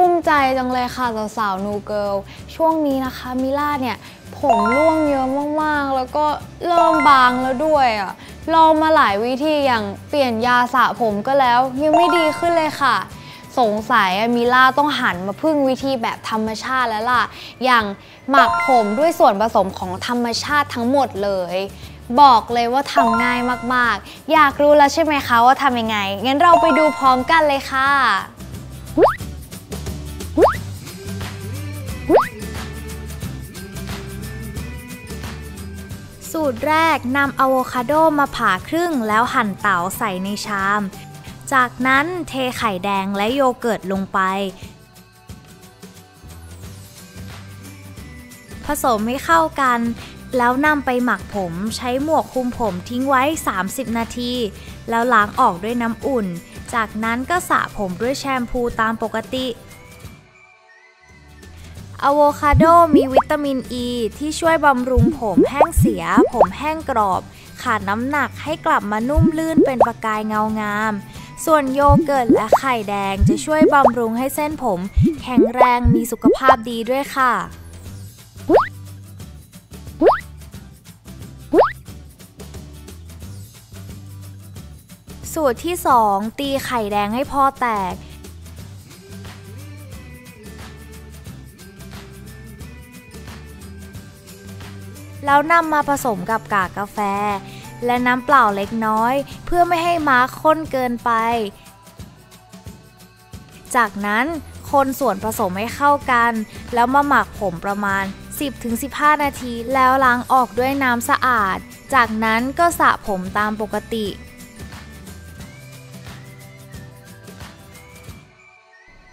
กุ้มใจจังเลยค่ะสาวๆนูเกิลช่วงนี้นะคะมิล่าเนี่ยผมร่วงเยอะมากๆ แล้วก็เริ่มบางแล้วด้วยอะลองมาหลายวิธีอย่างเปลี่ยนยาสระผมก็แล้ว ยังไม่ดีขึ้นเลยค่ะ สงสัยมิล่าต้องหันมาพึ่งวิธีแบบธรรมชาติแล้วล่ะ อย่างหมักผมด้วยส่วนผสมของธรรมชาติทั้งหมดเลย บอกเลยว่าทำง่ายมากๆ อยากรู้แล้วใช่ไหมคะว่าทำยังไง งั้นเราไปดูพร้อมกันเลยค่ะ สูตรแรกนำอะโวคาโดมาผ่าครึ่งแล้วหั่นเต๋าใส่ในชาม จากนั้นเทไข่แดงและโยเกิร์ตลงไป ผสมให้เข้ากัน แล้วนำไปหมักผมใช้หมวกคลุมผมทิ้งไว้ 30 นาที แล้วล้างออกด้วยน้ำอุ่น จากนั้นก็สระผมด้วยแชมพูตามปกติ อะโวคาโดมีวิตามินอ e ีที่ช่วยบำรุงผมแห้งเสีย ผมแห้งกรอบ ขาดน้ำหนักให้กลับมานุ่มลื่นเป็นประกายเงางาม ส่วนโยเกิร์ตและไข่แดงจะช่วยบำรุงให้เส้นผม แข็งแรงมีสุขภาพดีด้วยค่ะสูตรที่ 2 ตีไข่แดงให้พอแตก แล้วนำมาผสมกับกากกาแฟ และน้ำเปล่าเล็กน้อย เพื่อไม่ให้ม้าข้นเกินไป จากนั้นคนส่วนผสมให้เข้ากัน แล้วมาหมักผมประมาณ 10-15 นาที แล้วล้างออกด้วยน้ำสะอาด จากนั้นก็สระผมตามปกติ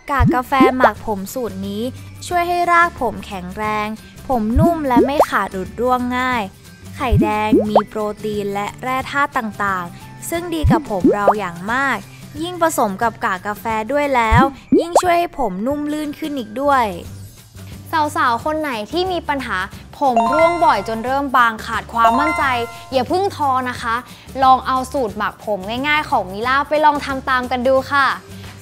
กากกาแฟหมักผมสูตรนี้ ช่วยให้รากผมแข็งแรง ผมนุ่มและไม่ขาดหลุดร่วงง่าย ไข่แดงมีโปรตีนและแร่ธาตุต่างๆ ซึ่งดีกับผมเราอย่างมาก ยิ่งผสมกับกากกาแฟด้วยแล้ว ยิ่งช่วยให้ผมนุ่มลื่นขึ้นอีกด้วย สาวๆ คนไหนที่มีปัญหาผมร่วงบ่อยจนเริ่มบางขาดความมั่นใจ อย่าเพิ่งท้อนะคะ ลองเอาสูตรหมักผมง่ายๆ ของมิล่าไปลองทำตามกันดูค่ะ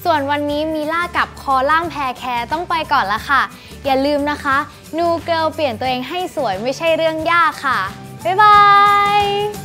ส่วนวันนี้มีล่ากับคอล่างแพรแคร์ต้องไปก่อนละค่ะ อย่าลืมนะคะ นูเกิลเปลี่ยนตัวเองให้สวยไม่ใช่เรื่องยากค่ะ บ๊ายบาย